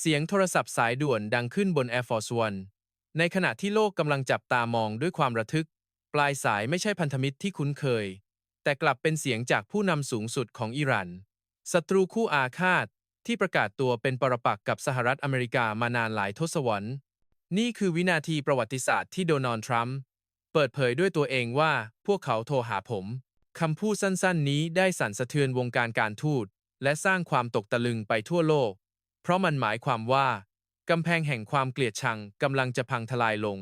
เสียงโทรศัพท์สายด่วนดังขึ้นบน Air Force One ในขณะที่โลกกำลังจับตามองด้วยความระทึก ปลายสายไม่ใช่พันธมิตรที่คุ้นเคย แต่กลับเป็นเสียงจากผู้นำสูงสุดของอิหร่านศัตรูคู่อาฆาต ที่ประกาศตัวเป็นปรปักษ์กับสหรัฐอเมริกามานานหลายทศวรรษ นี่คือวินาทีประวัติศาสตร์ที่โดนัลด์ทรัมป์เปิดเผยด้วยตัวเองว่าพวกเขาโทรหาผมคำพูดสั้นๆ นี้ได้สั่นสะเทือนวงการการทูตและสร้างความตกตะลึงไปทั่วโลก เพราะมันหมายความว่ากำแพงแห่งความเกลียดชังกำลังจะพังทลายลง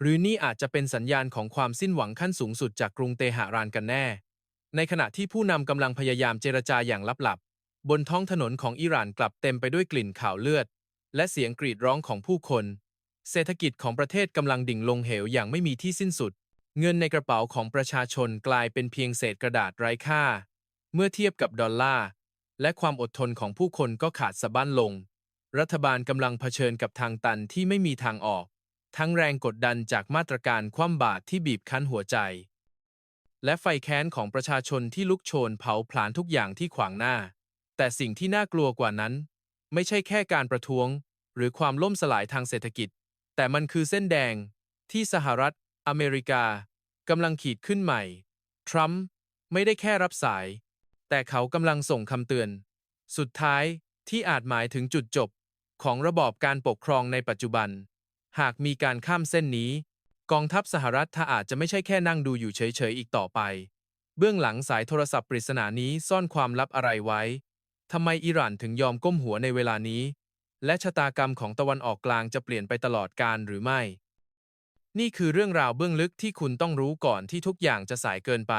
หรือนี่อาจจะเป็นสัญญาณของความสิ้นหวังขั้นสูงสุดจากกรุงเตหะรานกันแน่ ในขณะที่ผู้นำกำลังพยายามเจรจาอย่างลับๆ บนท้องถนนของอิหร่านกลับเต็มไปด้วยกลิ่นข่าวเลือด และเสียงกรีดร้องของผู้คน เศรษฐกิจของประเทศกำลังดิ่งลงเหวอย่างไม่มีที่สิ้นสุด เงินในกระเป๋าของประชาชนกลายเป็นเพียงเศษกระดาษไร้ค่า เมื่อเทียบกับดอลลาร์ และความอดทนของผู้คนก็ขาดสะบั้นลง รัฐบาลกำลังเผชิญกับทางตันที่ไม่มีทางออก ทั้งแรงกดดันจากมาตรการคว่ำบาตรที่บีบคั้นหัวใจ และไฟแค้นของประชาชนที่ลุกโชนเผาผลาญทุกอย่างที่ขวางหน้า แต่สิ่งที่น่ากลัวกว่านั้น ไม่ใช่แค่การประท้วง หรือความล่มสลายทางเศรษฐกิจ แต่มันคือเส้นแดง ที่สหรัฐ อเมริกากำลังขีดขึ้นใหม่ ทรัมป์ไม่ได้แค่รับสาย แต่เขากำลังส่งคำเตือน สุดท้ายที่อาจหมายถึงจุดจบ ของระบอบการปกครองในปัจจุบัน หากมีการข้ามเส้นนี้ กองทัพสหรัฐถ้าอาจจะไม่ใช่แค่นั่งดูอยู่เฉยๆอีกต่อไป เบื้องหลังสายโทรศัพท์ปริศนานี้ซ่อนความลับอะไรไว้ทำไมอิหร่านถึงยอมก้มหัวในเวลานี้ และชะตากรรมของตะวันออกกลางจะเปลี่ยนไปตลอดกาลหรือไม่ นี่คือเรื่องราวเบื้องลึกที่คุณต้องรู้ก่อนที่ทุกอย่างจะสายเกินไป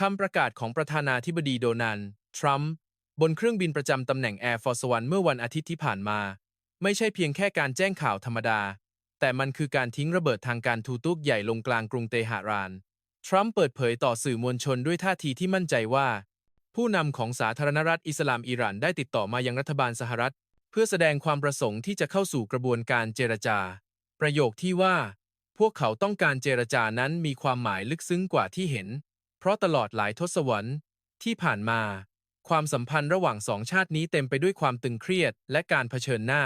คำประกาศของประธานาธิบดีโดนัลด์ทรัมป์บนเครื่องบินประจำตำแหน่ง Air Force One เมื่อวันอาทิตย์ที่ผ่านมา ไม่ใช่เพียงแค่การแจ้งข่าวธรรมดา แต่มันคือการทิ้งระเบิดทางการทูตุกใหญ่ลงกลางกรุงเตหะราน ทรัมป์เปิดเผยต่อสื่อมวลชนด้วยท่าทีที่มั่นใจว่า ผู้นำของสาธารณรัฐอิสลามอิหร่านได้ติดต่อมายังรัฐบาลสหรัฐ เพื่อแสดงความประสงค์ที่จะเข้าสู่กระบวนการเจรจา ประโยคที่ว่า พวกเขาต้องการเจรจานั้นมีความหมายลึกซึ้งกว่าที่เห็น เพราะตลอดหลายทศวรรษที่ผ่านมา ความสัมพันธ์ระหว่างสองชาตินี้เต็มไปด้วยความตึงเครียดและการเผชิญหน้า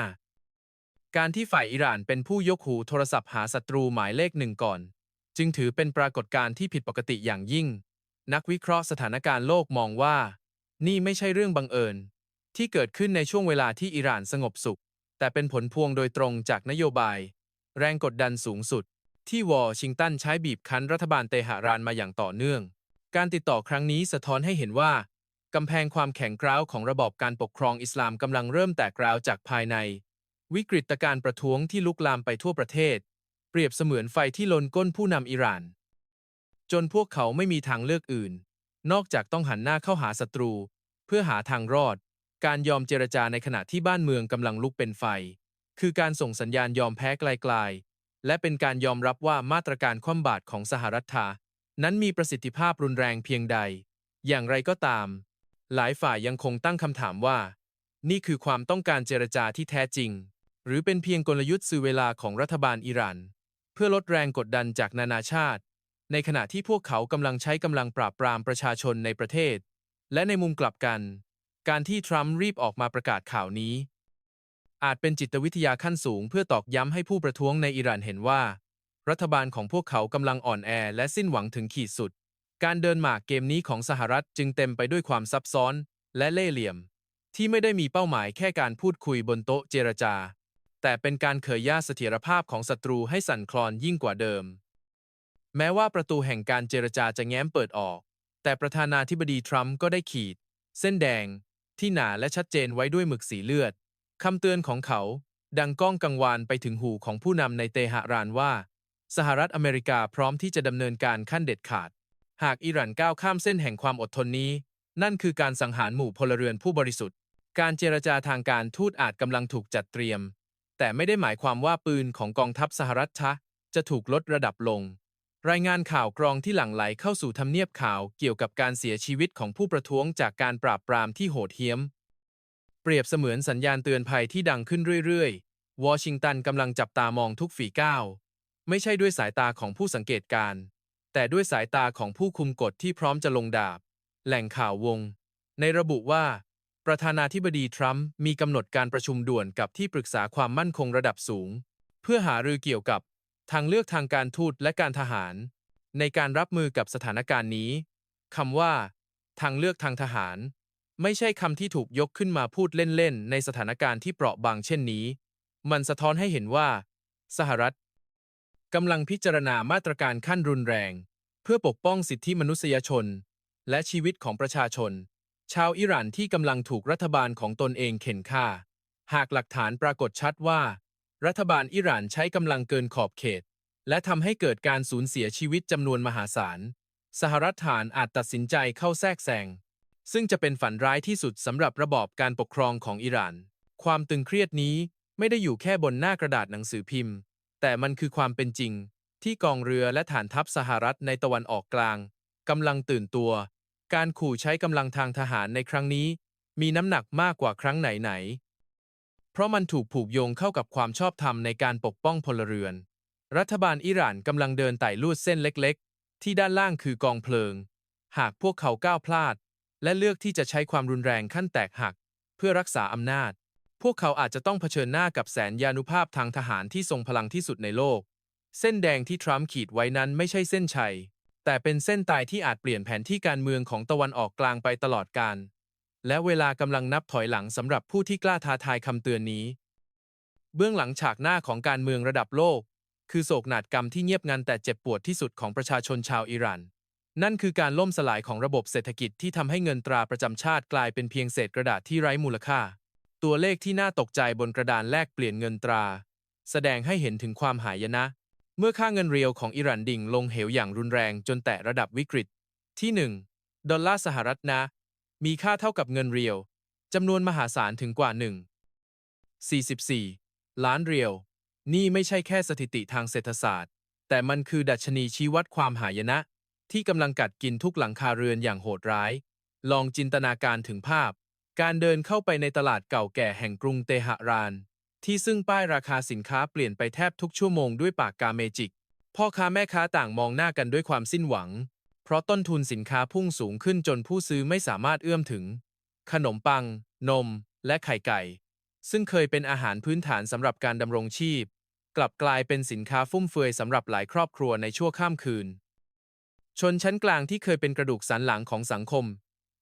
การที่ฝ่ายอิหร่านเป็นผู้ยกหูโทรศัพท์หาศัตรูหมายเลขหนึ่งก่อน จึงถือเป็นปรากฏการณ์ที่ผิดปกติอย่างยิ่ง นักวิเคราะห์สถานการณ์โลกมองว่า นี่ไม่ใช่เรื่องบังเอิญ ที่เกิดขึ้นในช่วงเวลาที่อิหร่านสงบสุข แต่เป็นผลพวงโดยตรงจากนโยบาย แรงกดดันสูงสุด ที่วอชิงตันใช้บีบคั้นรัฐบาลเตหะรานมาอย่างต่อเนื่อง การติดต่อครั้งนี้สะท้อนให้เห็นว่ากำแพงความแข็งกร้าวของระบอบการปกครองอิสลามกำลังเริ่มแตกร้าวจากภายใน วิกฤตการประท้วงที่ลุกลามไปทั่วประเทศ เปรียบเสมือนไฟที่ลนก้นผู้นำอิหร่าน จนพวกเขาไม่มีทางเลือกอื่น นอกจากต้องหันหน้าเข้าหาศัตรู เพื่อหาทางรอด การยอมเจรจาในขณะที่บ้านเมืองกำลังลุกเป็นไฟ คือการส่งสัญญาณยอมแพ้ไกลๆและเป็นการยอมรับว่ามาตรการคว่ำบาตรของสหรัฐา นั้นมีประสิทธิภาพรุนแรงเพียงใด อย่างไรก็ตาม หลายฝ่ายยังคงตั้งคำถามว่า นี่คือความต้องการเจรจาที่แท้จริง หรือเป็นเพียงกลยุทธ์ซื้อเวลาของรัฐบาลอิหร่าน เพื่อลดแรงกดดันจากนานาชาติ ในขณะที่พวกเขากำลังใช้กำลังปราบปรามประชาชนในประเทศ และในมุมกลับกัน การที่ทรัมป์รีบออกมาประกาศข่าวนี้ อาจเป็นจิตวิทยาขั้นสูงเพื่อตอกย้ำให้ผู้ประท้วงในอิหร่านเห็นว่า รัฐบาลของพวกเขากำลังอ่อนแอและสิ้นหวังถึงขีดสุด การเดินหมากเกมนี้ของสหรัฐจึงเต็มไปด้วยความซับซ้อนและเล่ห์เหลี่ยม ที่ไม่ได้มีเป้าหมายแค่การพูดคุยบนโต๊ะเจรจา แต่เป็นการเขยย่าเสถียรภาพของศัตรูให้สั่นคลอนยิ่งกว่าเดิม แม้ว่าประตูแห่งการเจรจาจะแง้มเปิดออก แต่ประธานาธิบดีทรัมป์ก็ได้ขีด เส้นแดง ที่หนาและชัดเจนไว้ด้วยหมึกสีเลือดคำเตือนของเขา ดังก้องกังวานไปถึงหูของผู้นำในเตหะรานว่า สหรัฐอเมริกาพร้อมที่จะดำเนินการขั้นเด็ดขาด หากอิหร่านก้าวข้ามเส้นแห่งความอดทนนี้ นั่นคือการสังหารหมู่พลเรือนผู้บริสุทธิ์ การเจรจาทางการทูตอาจกำลังถูกจัดเตรียม แต่ไม่ได้หมายความว่าปืนของกองทัพสหรัฐทะจะถูกลดระดับลง รายงานข่าวกรองที่หลั่งไหลเข้าสู่ทำเนียบข่าวเกี่ยวกับการเสียชีวิตของผู้ประท้วงจากการปราบปรามที่โหดเหี้ยม เปรียบเสมือนสัญญาณเตือนภัยที่ดังขึ้นเรื่อยๆ วอชิงตันกำลังจับตามองทุกฝีก้าว ไม่ใช่ด้วยสายตาของผู้สังเกตการณ์แต่ด้วยสายตาของผู้คุมกฎที่พร้อมจะลงดาบ แหล่งข่าววง ในระบุว่า ประธานาธิบดีทรัมป์มีกำหนดการประชุมด่วนกับที่ปรึกษาความมั่นคงระดับสูง เพื่อหารือเกี่ยวกับทางเลือกทางการทูตและการทหาร ในการรับมือกับสถานการณ์นี้คำว่า ทางเลือกทางทหาร ไม่ใช่คำที่ถูกยกขึ้นมาพูดเล่นๆในสถานการณ์ที่เปราะบางเช่นนี้ มันสะท้อนให้เห็นว่า สหรัฐ กำลังพิจารณามาตรการขั้นรุนแรง เพื่อปกป้องสิทธิมนุษยชน และชีวิตของประชาชน ชาวอิหร่านที่กำลังถูกรัฐบาลของตนเองเข็นฆ่า หากหลักฐานปรากฏชัดว่า รัฐบาลอิหร่านใช้กำลังเกินขอบเขต และทำให้เกิดการสูญเสียชีวิตจำนวนมหาศาล สหรัฐฐานอาจตัดสินใจเข้าแทรกแซงซึ่งจะเป็นฝันร้ายที่สุดสำหรับระบอบการปกครองของอิหร่าน ความตึงเครียดนี้ไม่ได้อยู่แค่บนหน้ากระดาษหนังสือพิมพ์ แต่มันคือความเป็นจริง ที่กองเรือและฐานทัพสหรัฐในตะวันออกกลางกำลังตื่นตัว การขู่ใช้กำลังทางทหารในครั้งนี้ มีน้ำหนักมากกว่าครั้งไหนๆ เพราะมันถูกผูกโยงเข้ากับความชอบธรรมในการปกป้องพลเรือน รัฐบาลอิหร่านกำลังเดินไต่ลูดเส้นเล็กๆ ที่ด้านล่างคือกองเพลิง หากพวกเขาก้าวพลาด และเลือกที่จะใช้ความรุนแรงขั้นแตกหัก เพื่อรักษาอำนาจ พวกเขาอาจจะต้องเผชิญหน้ากับแสนยานุภาพทางทหารที่ทรงพลังที่สุดในโลก เส้นแดงที่ทรัมป์ขีดไว้นั้นไม่ใช่เส้นชัย แต่เป็นเส้นตายที่อาจเปลี่ยนแผนที่การเมืองของตะวันออกกลางไปตลอดกาลและเวลากำลังนับถอยหลังสำหรับผู้ที่กล้าท้าทายคำเตือนนี้ เบื้องหลังฉากหน้าของการเมืองระดับโลก คือโศกนาฏกรรมที่เงียบงันแต่เจ็บปวดที่สุดของประชาชนชาวอิหร่านนั่นคือการล่มสลายของระบบเศรษฐกิจที่ทำให้เงินตราประจำชาติกลายเป็นเพียงเศษกระดาษที่ไร้มูลค่า ตัวเลขที่น่าตกใจบนกระดานแลกเปลี่ยนเงินตรา แสดงให้เห็นถึงความหายนะ เมื่อค่าเงินเรียวของอิหร่านดิ่งลงเหวอย่างรุนแรงจนแตะระดับวิกฤต ที่ 1 ดอลลาร์สหรัฐนะ มีค่าเท่ากับเงินเรียวจำนวนมหาศาลถึงกว่า 1 44 ล้านเรียว นี่ไม่ใช่แค่สถิติทางเศรษฐศาสตร์ แต่มันคือดัชนีชี้วัดความหายนะ ที่กำลังกัดกินทุกหลังคาเรือนอย่างโหดร้าย ลองจินตนาการถึงภาพ การเดินเข้าไปในตลาดเก่าแก่แห่งกรุงเตหะราน ที่ซึ่งป้ายราคาสินค้าเปลี่ยนไปแทบทุกชั่วโมงด้วยปากกาเมจิก พ่อค้าแม่ค้าต่างมองหน้ากันด้วยความสิ้นหวัง เพราะต้นทุนสินค้าพุ่งสูงขึ้นจนผู้ซื้อไม่สามารถเอื้อมถึง ขนมปัง นม และไข่ไก่ ซึ่งเคยเป็นอาหารพื้นฐานสำหรับการดำรงชีพ กลับกลายเป็นสินค้าฟุ่มเฟือยสำหรับหลายครอบครัวในชั่วข้ามคืน ชนชั้นกลางที่เคยเป็นกระดูกสันหลังของสังคม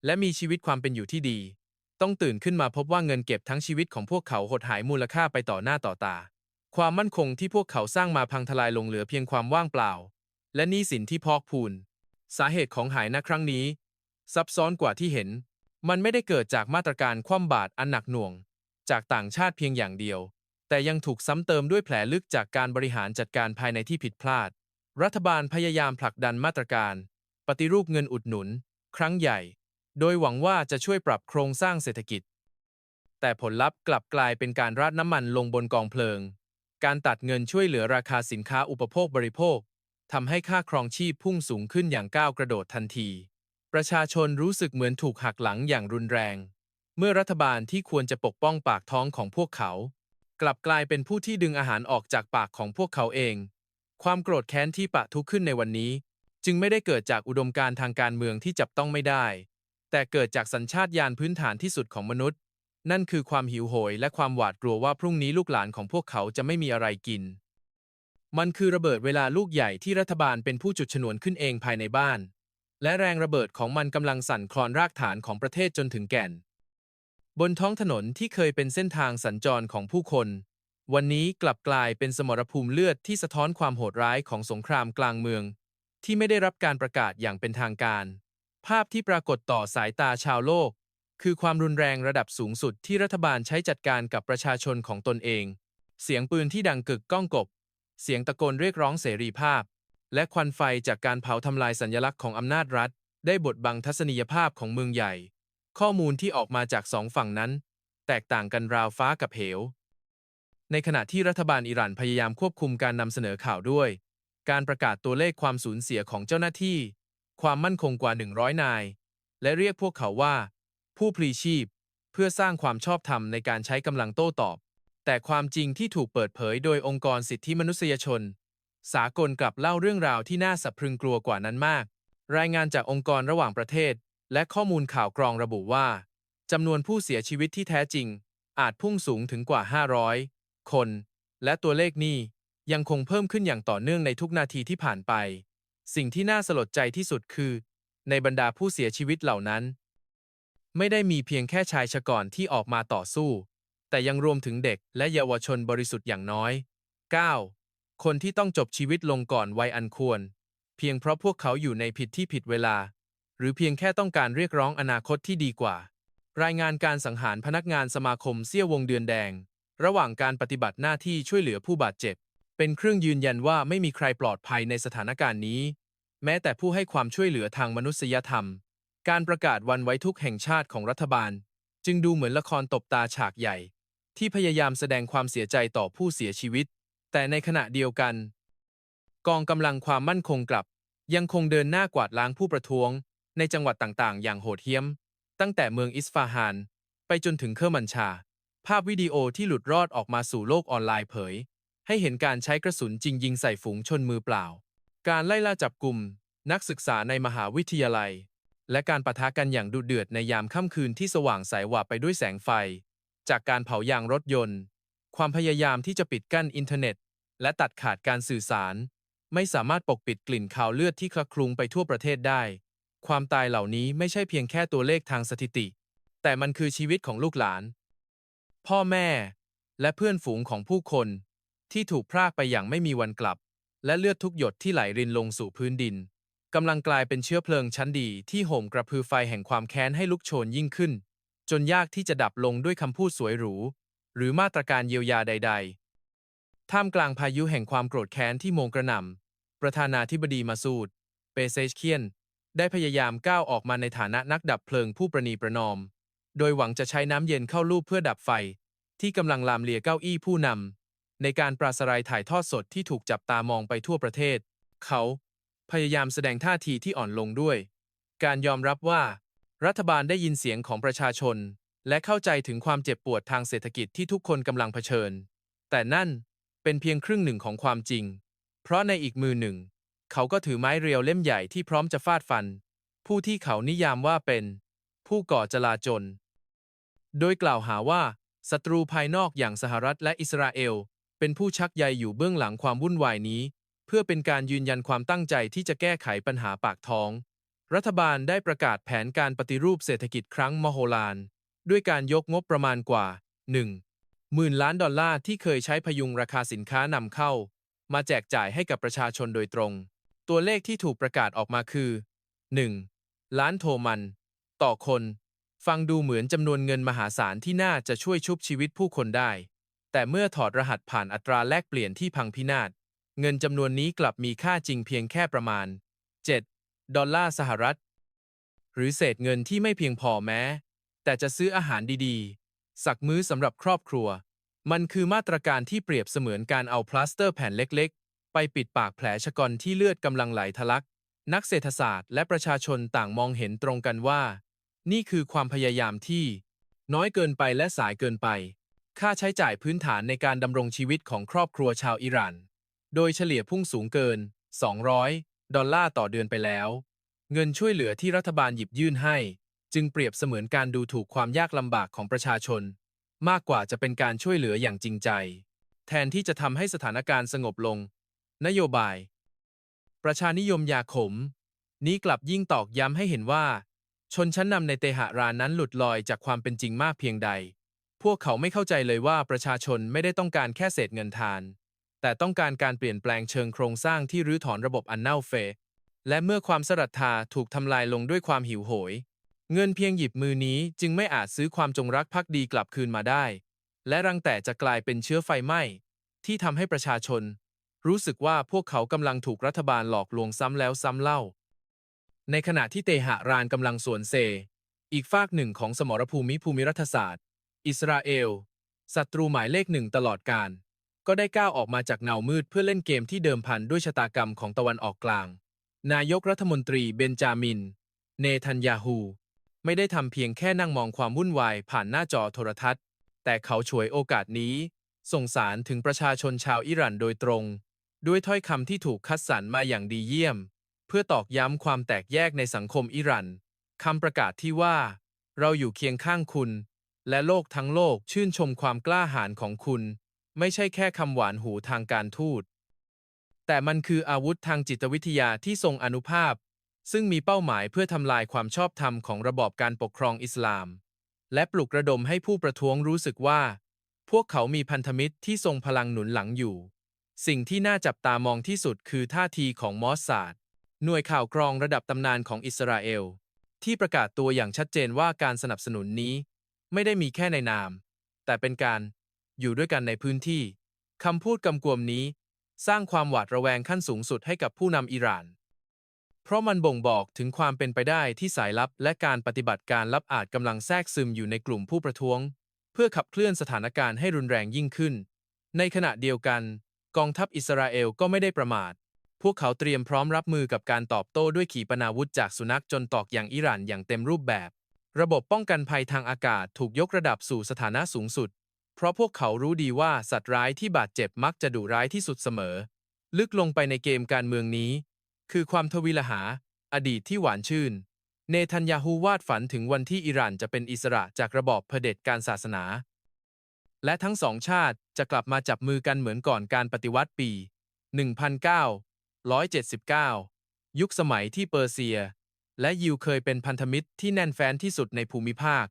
และมีชีวิตความเป็นอยู่ที่ดี ต้องตื่นขึ้นมาพบว่าเงินเก็บทั้งชีวิตของพวกเขาหดหายมูลค่าไปต่อหน้าต่อตา ความมั่นคงที่พวกเขาสร้างมาพังทลายลงเหลือเพียงความว่างเปล่า และหนี้สินที่พอกพูน สาเหตุของหายนะครั้งนี้ ซับซ้อนกว่าที่เห็น มันไม่ได้เกิดจากมาตรการคว่ำบาตรอันหนักหน่วง จากต่างชาติเพียงอย่างเดียว แต่ยังถูกซ้ำเติมด้วยแผลลึกจากการบริหารจัดการภายในที่ผิดพลาด รัฐบาลพยายามผลักดันมาตรการ ปฏิรูปเงินอุดหนุน ครั้งใหญ่ โดยหวังว่าจะช่วยปรับโครงสร้างเศรษฐกิจ แต่ผลลัพธ์กลับกลายเป็นการราดน้ำมันลงบนกองเพลิง การตัดเงินช่วยเหลือราคาสินค้าอุปโภคบริโภคทำให้ค่าครองชีพพุ่งสูงขึ้นอย่างก้าวกระโดดทันที ประชาชนรู้สึกเหมือนถูกหักหลังอย่างรุนแรง เมื่อรัฐบาลที่ควรจะปกป้องปากท้องของพวกเขา กลับกลายเป็นผู้ที่ดึงอาหารออกจากปากของพวกเขาเอง ความโกรธแค้นที่ปะทุขึ้นในวันนี้ จึงไม่ได้เกิดจากอุดมการทางการเมืองที่จับต้องไม่ได้ แต่เกิดจากสัญชาตญาณพื้นฐานที่สุดของมนุษย์ นั่นคือความหิวโหยและความหวาดกลัวว่าพรุ่งนี้ลูกหลานของพวกเขาจะไม่มีอะไรกิน มันคือระเบิดเวลาลูกใหญ่ที่รัฐบาลเป็นผู้จุดชนวนขึ้นเองภายในบ้าน และแรงระเบิดของมันกำลังสั่นคลอนรากฐานของประเทศจนถึงแก่น บนท้องถนนที่เคยเป็นเส้นทางสัญจรของผู้คน วันนี้กลับกลายเป็นสมรภูมิเลือดที่สะท้อนความโหดร้ายของสงครามกลางเมือง ที่ไม่ได้รับการประกาศอย่างเป็นทางการ ภาพที่ปรากฏต่อสายตาชาวโลก คือความรุนแรงระดับสูงสุดที่รัฐบาลใช้จัดการกับประชาชนของตนเอง เสียงปืนที่ดังกึกก้องกบ เสียงตะโกนเรียกร้องเสรีภาพ และควันไฟจากการเผาทำลายสัญลักษณ์ของอำนาจรัฐ ได้บดบังทัศนียภาพของเมืองใหญ่ ข้อมูลที่ออกมาจากสองฝั่งนั้น แตกต่างกันราวฟ้ากับเหว ในขณะที่รัฐบาลอิหร่านพยายามควบคุมการนำเสนอข่าวด้วย การประกาศตัวเลขความสูญเสียของเจ้าหน้าที่ ความมั่นคงกว่า 100 นาย และเรียกพวกเขาว่า ผู้พลีชีพ เพื่อสร้างความชอบธรรมในการใช้กำลังโต้ตอบ แต่ความจริงที่ถูกเปิดเผยโดยองค์กรสิทธิมนุษยชน สากลกลับเล่าเรื่องราวที่น่าสะพรึงกลัวกว่านั้นมาก รายงานจากองค์กรระหว่างประเทศ และข้อมูลข่าวกรองระบุว่าจำนวนผู้เสียชีวิตที่แท้จริง อาจพุ่งสูงถึงกว่า 500 คน และตัวเลขนี้ยังคงเพิ่มขึ้นอย่างต่อเนื่องในทุกนาทีที่ผ่านไป สิ่งที่น่าสลดใจที่สุดคือ ในบรรดาผู้เสียชีวิตเหล่านั้น ไม่ได้มีเพียงแค่ชายชะกรที่ออกมาต่อสู้ แต่ยังรวมถึงเด็กและเยาวชนบริสุทธิ์อย่างน้อย 9. คนที่ต้องจบชีวิตลงก่อนวัยอันควร เพียงเพราะพวกเขาอยู่ในผิดที่ผิดเวลา หรือเพียงแค่ต้องการเรียกร้องอนาคตที่ดีกว่า รายงานการสังหารพนักงานสมาคมเสี้ยววงเดือนแดง ระหว่างการปฏิบัติหน้าที่ช่วยเหลือผู้บาดเจ็บ เป็นเครื่องยืนยันว่าไม่มีใครปลอดภัยในสถานการณ์นี้ แม้แต่ผู้ให้ความช่วยเหลือทางมนุษยธรรม การประกาศวันไว้ทุกแห่งชาติของรัฐบาล จึงดูเหมือนละครตบตาฉากใหญ่ ที่พยายามแสดงความเสียใจต่อผู้เสียชีวิต แต่ในขณะเดียวกัน กองกำลังความมั่นคงกลับ ยังคงเดินหน้ากวาดล้างผู้ประท้วง ในจังหวัดต่างๆ อย่างโหดเหี้ยม ตั้งแต่เมืองอิสฟาฮาน ไปจนถึงเคอร์มันชา ภาพวิดีโอที่หลุดรอดออกมาสู่โลกออนไลน์เผย ให้เห็นการใช้กระสุนจริงยิงใส่ฝูงชนมือเปล่า การไล่ล่าจับกลุ่ม นักศึกษาในมหาวิทยาลัย และการปะทะกันอย่างดุเดือดในยามค่ำคืนที่สว่างใสวาบไปด้วยแสงไฟ จากการเผายางรถยนต์ ความพยายามที่จะปิดกั้นอินเทอร์เน็ต และตัดขาดการสื่อสาร ไม่สามารถปกปิดกลิ่นคาวเลือดที่คละคลุ้งไปทั่วประเทศได้ ความตายเหล่านี้ไม่ใช่เพียงแค่ตัวเลขทางสถิติ แต่มันคือชีวิตของลูกหลาน พ่อแม่ และเพื่อนฝูงของผู้คน ที่ถูกพรากไปอย่างไม่มีวันกลับ และเลือดทุกหยดที่ไหลรินลงสู่พื้นดินกำลังกลายเป็นเชื้อเพลิงชั้นดีที่โหมกระพือไฟแห่งความแค้นให้ลุกโชนยิ่งขึ้น จนยากที่จะดับลงด้วยคำพูดสวยหรู หรือมาตรการเยียวยาใด ๆ ท่ามกลางพายุแห่งความโกรธแค้นที่โมงกระหน่ำประธานาธิบดีมาซูดเปเซชเคียน ได้พยายามก้าวออกมาในฐานะนักดับเพลิงผู้ประนีประนอม โดยหวังจะใช้น้ำเย็นเข้าลูบเพื่อดับไฟ ที่กำลังลามเลียเก้าอี้ผู้นำ ในการปราศรัยถ่ายทอดสดที่ถูกจับตามองไปทั่วประเทศ เขา พยายามแสดงท่าทีที่อ่อนลงด้วย การยอมรับว่า รัฐบาลได้ยินเสียงของประชาชน และเข้าใจถึงความเจ็บปวดทางเศรษฐกิจที่ทุกคนกำลังเผชิญ แต่นั่นเป็นเพียงครึ่งหนึ่งของความจริง เพราะในอีกมือหนึ่ง เขาก็ถือไม้เรียวเล่มใหญ่ที่พร้อมจะฟาดฟัน ผู้ที่เขานิยามว่าเป็น ผู้ก่อจลาจล โดยกล่าวหาว่าศัตรูภายนอกอย่างสหรัฐและอิสราเอล เป็นผู้ชักใยอยู่เบื้องหลังความวุ่นวายนี้ เพื่อเป็นการยืนยันความตั้งใจที่จะแก้ไขปัญหาปากท้อง รัฐบาลได้ประกาศแผนการปฏิรูปเศรษฐกิจครั้งมโหฬารด้วยการยกงบประมาณกว่า 1 หมื่นล้านดอลลาร์ที่เคยใช้พยุงราคาสินค้านำเข้า มาแจกจ่ายให้กับประชาชนโดยตรง ตัวเลขที่ถูกประกาศออกมาคือ 1. ล้านโทมัน ต่อคน ฟังดูเหมือนจำนวนเงินมหาศาลที่น่าจะช่วยชุบชีวิตผู้คนได้ แต่เมื่อถอดรหัสผ่านอัตราแลกเปลี่ยนที่พังพินาศ เงินจำนวนนี้กลับมีค่าจริงเพียงแค่ประมาณ 7 ดอลลาร์สหรัฐ หรือเศษเงินที่ไม่เพียงพอแม้ แต่จะซื้ออาหารดีๆ สักมื้อสำหรับครอบครัว มันคือมาตรการที่เปรียบเสมือนการเอาพลาสเตอร์แผ่นเล็กๆ ไปปิดปากแผลชะกรที่เลือดกำลังไหลทะลัก นักเศรษฐศาสตร์และประชาชนต่างมองเห็นตรงกันว่า นี่คือความพยายามที่ น้อยเกินไปและสายเกินไป ค่าใช้จ่ายพื้นฐานในการดำรงชีวิตของครอบครัวชาวอิหร่าน โดยเฉลี่ยพุ่งสูงเกิน 200 ดอลลาร์ต่อเดือนไปแล้ว เงินช่วยเหลือที่รัฐบาลหยิบยื่นให้ จึงเปรียบเสมือนการดูถูกความยากลำบากของประชาชน มากกว่าจะเป็นการช่วยเหลืออย่างจริงใจ แทนที่จะทำให้สถานการณ์สงบลง นโยบาย ประชานิยมยาขม นี้กลับยิ่งตอกย้ำให้เห็นว่า ชนชั้นนำในเตหะรานนั้นหลุดลอยจากความเป็นจริงมากเพียงใด วกเขาไม่เข้าใจเลยว่าประชาชนไม่ได้ต้องการแค่เศษเงินทาน แต่ต้องการการเปลี่ยนแปลงเชิงโครงสร้างที่รื้อถอนระบบอันเน่าเฟะและเมื่อความสรัทธาถูกทำลายลงด้วยความหิวโหย เงินเพียงหยิบมือนี้จึงไม่อาจซื้อความจงรักภักดีกลับคืนมาได้ และรังแต่จะกลายเป็นเชื้อไฟไหม้ ที่ทำให้ประชาชน รู้สึกว่าพวกเขากำลังถูกรัฐบาลหลอกลวงซ้ำแล้วซ้ำเล่า ในขณะที่เตหะรานกำลังสวนเซ อีกฝากหนึ่งของสมรภูมิภูมิรัฐศาสตร์ อิสราเอลศัตรูหมายเลขหนึ่งตลอดการ ก็ได้ก้าวออกมาจากเงามืดเพื่อเล่นเกมที่เดิมพันด้วยชะตากรรมของตะวันออกกลาง นายกรัฐมนตรีเบนจามิน เนทันยาฮู ไม่ได้ทำเพียงแค่นั่งมองความวุ่นวายผ่านหน้าจอโทรทัศน์ แต่เขาฉวยโอกาสนี้ ส่งสารถึงประชาชนชาวอิหร่านโดยตรง ด้วยถ้อยคำที่ถูกคัดสรรมาอย่างดีเยี่ยม เพื่อตอกย้ำความแตกแยกในสังคมอิหร่านคำประกาศที่ว่า เราอยู่เคียงข้างคุณ และโลกทั้งโลกชื่นชมความกล้าหาญของคุณ ไม่ใช่แค่คำหวานหูทางการทูต แต่มันคืออาวุธทางจิตวิทยาที่ทรงอนุภาพ ซึ่งมีเป้าหมายเพื่อทำลายความชอบธรรมของระบอบการปกครองอิสลาม และปลุกระดมให้ผู้ประท้วงรู้สึกว่า พวกเขามีพันธมิตรที่ทรงพลังหนุนหลังอยู่ สิ่งที่น่าจับตามองที่สุดคือท่าทีของมอสซาดหน่วยข่าวกรองระดับตำนานของอิสราเอล ที่ประกาศตัวอย่างชัดเจนว่าการสนับสนุนนี้ ไม่ได้มีแค่ในนาม แต่เป็นการอยู่ด้วยกันในพื้นที่คำพูดกำกวมนี้ สร้างความหวาดระแวงขั้นสูงสุดให้กับผู้นำอิหร่าน เพราะมันบ่งบอกถึงความเป็นไปได้ที่สายลับและการปฏิบัติการลับอาจกำลังแทรกซึมอยู่ในกลุ่มผู้ประท้วง เพื่อขับเคลื่อนสถานการณ์ให้รุนแรงยิ่งขึ้น ในขณะเดียวกัน กองทัพอิสราเอลก็ไม่ได้ประมาท พวกเขาเตรียมพร้อมรับมือกับการตอบโต้ด้วยขีปนาวุธจากสุนัขจนตอกอย่างอิหร่านอย่างเต็มรูปแบบ ระบบป้องกันภัยทางอากาศถูกยกระดับสู่สถานะสูงสุด เพราะพวกเขารู้ดีว่าสัตว์ร้ายที่บาดเจ็บมักจะดุร้ายที่สุดเสมอ ลึกลงไปในเกมการเมืองนี้ คือความทวีลหา อดีตที่หวานชื่น เนทันยาฮูวาดฝันถึงวันที่อิหร่านจะเป็นอิสระจากระบอบเผด็จการศาสนา และทั้งสองชาติจะกลับมาจับมือกันเหมือนก่อนการปฏิวัติปี 1979 ยุคสมัยที่เปอร์เซีย และยิวเคยเป็นพันธมิตรที่แน่นแฟ้นที่สุดในภูมิภาค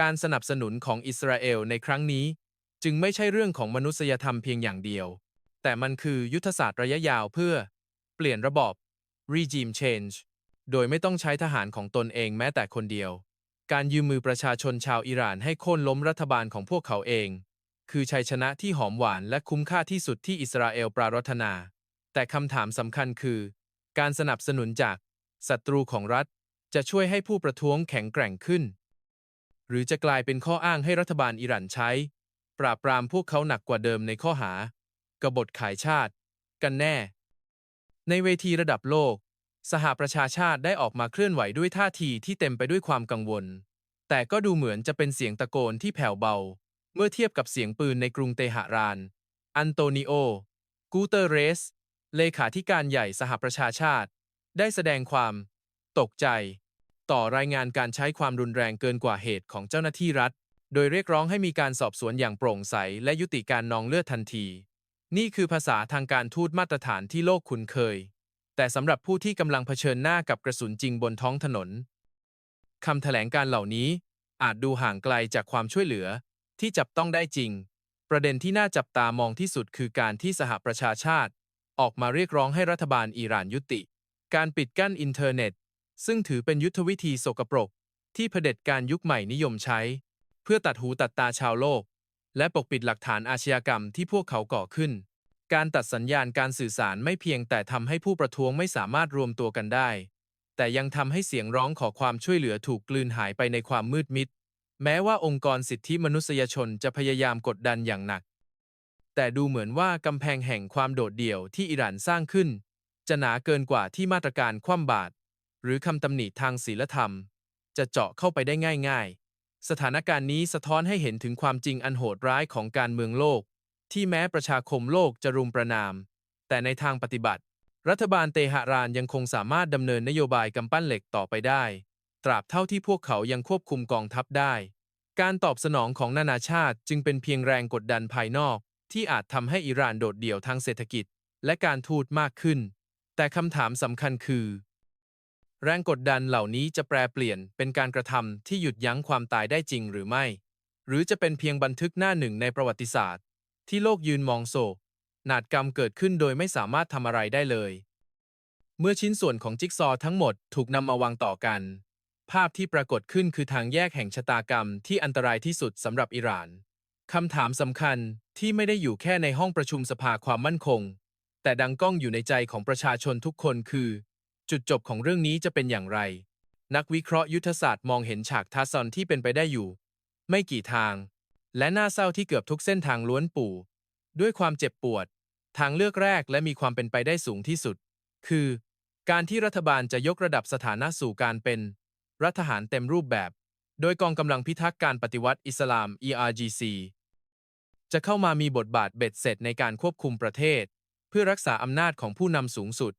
การสนับสนุนของอิสราเอลในครั้งนี้ จึงไม่ใช่เรื่องของมนุษยธรรมเพียงอย่างเดียว แต่มันคือยุทธศาสตร์ระยะยาวเพื่อ เปลี่ยนระบอบ regime change โดยไม่ต้องใช้ทหารของตนเองแม้แต่คนเดียว การยืมมือประชาชนชาวอิหร่านให้โค่นล้มรัฐบาลของพวกเขาเอง คือชัยชนะที่หอมหวานและคุ้มค่าที่สุดที่อิสราเอลปรารถนา แต่คำถามสำคัญคือ การสนับสนุนจาก ศัตรูของรัฐ จะช่วยให้ผู้ประท้วงแข็งแกร่งขึ้น หรือจะกลายเป็นข้ออ้างให้รัฐบาลอิหร่านใช้ ปราบปรามพวกเขาหนักกว่าเดิมในข้อหากบฏขายชาติ กันแน่ ในเวทีระดับโลก สหประชาชาติได้ออกมาเคลื่อนไหวด้วยท่าทีที่เต็มไปด้วยความกังวล แต่ก็ดูเหมือนจะเป็นเสียงตะโกนที่แผ่วเบา เมื่อเทียบกับเสียงปืนในกรุงเตหะราน อันโตนิโอ กูเตเรส เลขาธิการใหญ่สหประชาชาติ ได้แสดงความ ตกใจ ต่อรายงานการใช้ความรุนแรงเกินกว่าเหตุของเจ้าหน้าที่รัฐ โดยเรียกร้องให้มีการสอบสวนอย่างโปร่งใส และยุติการนองเลือดทันที นี่คือภาษาทางการทูตมาตรฐานที่โลกคุ้นเคย แต่สำหรับผู้ที่กำลังเผชิญหน้ากับกระสุนจริงบนท้องถนนคำแถลงการเหล่านี้ อาจดูห่างไกลจากความช่วยเหลือ ที่จับต้องได้จริง ประเด็นที่น่าจับตามองที่สุดคือการที่สหประชาชาติ ออกมาเรียกร้องให้รัฐบาลอิหร่านยุติ การปิดกั้นอินเทอร์เน็ต ซึ่งถือเป็นยุทธวิธีโสกปรก ที่เผด็จการยุคใหม่นิยมใช้ เพื่อตัดหูตัดตาชาวโลก และปกปิดหลักฐานอาชญากรรมที่พวกเขาก่อขึ้น การตัดสัญญาณการสื่อสารไม่เพียงแต่ทำให้ผู้ประท้วงไม่สามารถรวมตัวกันได้ แต่ยังทำให้เสียงร้องขอความช่วยเหลือถูกกลืนหายไปในความมืดมิด แม้ว่าองค์กรสิทธิมนุษยชนจะพยายามกดดันอย่างหนัก แต่ดูเหมือนว่ากำแพงแห่งความโดดเดี่ยวที่อิหร่านสร้างขึ้น จะหนาเกินกว่าที่มาตรการคว่ำบาตรหรือคำตำหนิทางศีลธรรม จะเจาะเข้าไปได้ง่าย ๆ สถานการณ์นี้สะท้อนให้เห็นถึงความจริงอันโหดร้ายของการเมืองโลก ที่แม้ประชาคมโลกจะรุมประนาม แต่ในทางปฏิบัติ รัฐบาลเตหะรานยังคงสามารถดำเนินนโยบายกำปั้นเหล็กต่อไปได้ ตราบเท่าที่พวกเขายังควบคุมกองทัพได้ การตอบสนองของนานาชาติจึงเป็นเพียงแรงกดดันภายนอก ที่อาจทำให้อิหร่านโดดเดี่ยวทางเศรษฐกิจ และการทูตมากขึ้น แต่คำถามสำคัญคือ แรงกดดันเหล่านี้จะแปรเปลี่ยนเป็นการกระทำที่หยุดยั้งความตายได้จริงหรือไม่ หรือจะเป็นเพียงบันทึกหน้าหนึ่งในประวัติศาสตร์ ที่โลกยืนมองโศกนาฏกรรมเกิดขึ้นโดยไม่สามารถทำอะไรได้เลย เมื่อชิ้นส่วนของจิ๊กซอว์ทั้งหมดถูกนำมาวางต่อกัน ภาพที่ปรากฏขึ้นคือทางแยกแห่งชะตากรรมที่อันตรายที่สุดสำหรับอิหร่านคำถามสำคัญที่ไม่ได้อยู่แค่ในห้องประชุมสภาความมั่นคง แต่ดังก้องอยู่ในใจของประชาชนทุกคนคือ จุดจบของเรื่องนี้จะเป็นอย่างไร นักวิเคราะห์ยุทธศาสตร์มองเห็นฉากทัศซอนที่เป็นไปได้อยู่ ไม่กี่ทาง และน่าเศร้าที่เกือบทุกเส้นทางล้วนปู่ ด้วยความเจ็บปวด ทางเลือกแรกและมีความเป็นไปได้สูงที่สุด คือ การที่รัฐบาลจะยกระดับสถานะสู่การเป็น รัฐทหารเต็มรูปแบบ โดยกองกำลังพิทักษ์การปฏิวัติอิสลาม ERGC จะเข้ามามีบทบาทเบ็ดเสร็จในการควบคุมประเทศ เพื่อรักษาอำนาจของผู้นำสูงสุด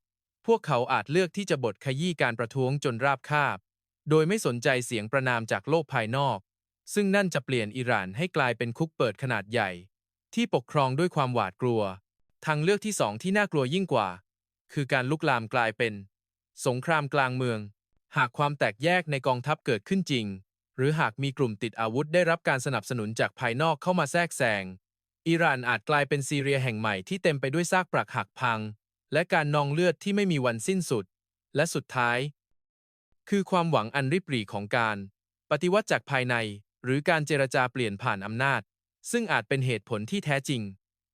พวกเขาอาจเลือกที่จะบดขยี้การประท้วงจนราบคาบ โดยไม่สนใจเสียงประนามจากโลกภายนอก ซึ่งนั่นจะเปลี่ยนอิหร่านให้กลายเป็นคุกเปิดขนาดใหญ่ ที่ปกครองด้วยความหวาดกลัว ทางเลือกที่สองที่น่ากลัวยิ่งกว่า คือการลุกลามกลายเป็น สงครามกลางเมือง หากความแตกแยกในกองทัพเกิดขึ้นจริง หรือหากมีกลุ่มติดอาวุธได้รับการสนับสนุนจากภายนอกเข้ามาแทรกแซง อิหร่านอาจกลายเป็นซีเรียแห่งใหม่ที่เต็มไปด้วยซากปรักหักพัง และการนองเลือดที่ไม่มีวันสิ้นสุด และสุดท้าย คือความหวังอันริบหรี่ของการ ปฏิวัติจากภายใน หรือการเจรจาเปลี่ยนผ่านอำนาจ ซึ่งอาจเป็นเหตุผลที่แท้จริง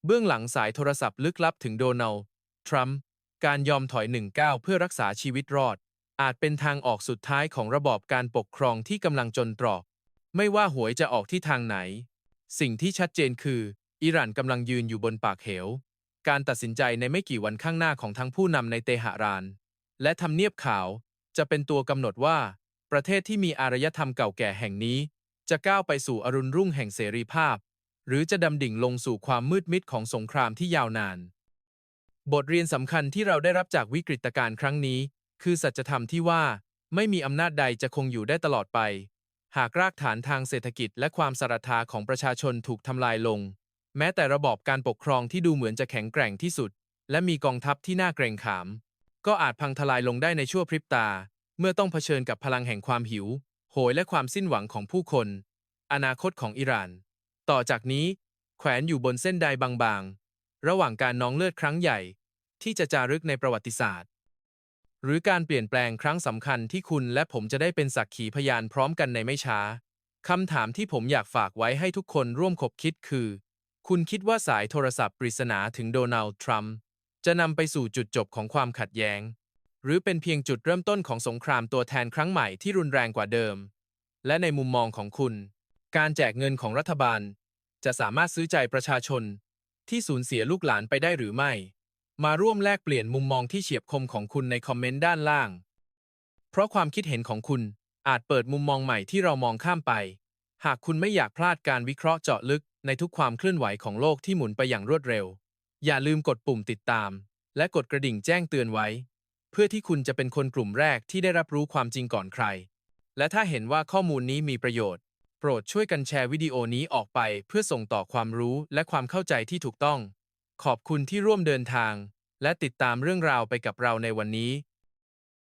เบื้องหลังสายโทรศัพท์ลึกลับถึงโดนัลด์ทรัมป์การยอมถอยหนึ่งก้าวเพื่อรักษาชีวิตรอด อาจเป็นทางออกสุดท้ายของระบอบการปกครองที่กำลังจนตรอก ไม่ว่าหวยจะออกที่ทางไหน สิ่งที่ชัดเจนคือ อิหร่านกำลังยืนอยู่บนปากเหว การตัดสินใจในไม่กี่วันข้างหน้าของทั้งผู้นำในเตหะราน และทำเนียบขาว จะเป็นตัวกำหนดว่า ประเทศที่มีอารยธรรมเก่าแก่แห่งนี้ จะก้าวไปสู่อรุณรุ่งแห่งเสรีภาพ หรือจะดำดิ่งลงสู่ความมืดมิดของสงครามที่ยาวนาน บทเรียนสำคัญที่เราได้รับจากวิกฤตการณ์ครั้งนี้ คือสัจธรรมที่ว่าไม่มีอำนาจใดจะคงอยู่ได้ตลอดไป หากรากฐานทางเศรษฐกิจและความสรัทธาของประชาชนถูกทำลายลง แม้แต่ระบอบการปกครองที่ดูเหมือนจะแข็งแกร่งที่สุด และมีกองทัพที่น่าเกรงขาม ก็อาจพังทลายลงได้ในชั่วพริบตา เมื่อต้องเผชิญกับพลังแห่งความหิว โหยและความสิ้นหวังของผู้คน อนาคตของอิหร่าน ต่อจากนี้ แขวนอยู่บนเส้นใดบางๆ ระหว่างการนองเลือดครั้งใหญ่ ที่จะจารึกในประวัติศาสตร์ หรือการเปลี่ยนแปลงครั้งสำคัญที่คุณและผมจะได้เป็นสักขีพยานพร้อมกันในไม่ช้าคำถามที่ผมอยากฝากไว้ให้ทุกคนร่วมคบคิดคือ คุณคิดว่าสายโทรศัพท์ปริศนาถึงโดนัลด์ทรัมป์จะนำไปสู่จุดจบของความขัดแย้ง หรือเป็นเพียงจุดเริ่มต้นของสงครามตัวแทนครั้งใหม่ที่รุนแรงกว่าเดิม และในมุมมองของคุณ การแจกเงินของรัฐบาล จะสามารถซื้อใจประชาชน ที่สูญเสียลูกหลานไปได้หรือไม่ มาร่วมแลกเปลี่ยนมุมมองที่เฉียบคมของคุณในคอมเมนต์ด้านล่าง เพราะความคิดเห็นของคุณอาจเปิดมุมมองใหม่ที่เรามองข้ามไป หากคุณไม่อยากพลาดการวิเคราะห์เจาะลึก ในทุกความเคลื่อนไหวของโลกที่หมุนไปอย่างรวดเร็ว อย่าลืมกดปุ่มติดตาม และกดกระดิ่งแจ้งเตือนไว้ เพื่อที่คุณจะเป็นคนกลุ่มแรกที่ได้รับรู้ความจริงก่อนใคร และถ้าเห็นว่าข้อมูลนี้มีประโยชน์ โปรดช่วยกันแชร์วิดีโอนี้ออกไปเพื่อส่งต่อความรู้และความเข้าใจที่ถูกต้อง ขอบคุณที่ร่วมเดินทาง และติดตามเรื่องราวไปกับเราในวันนี้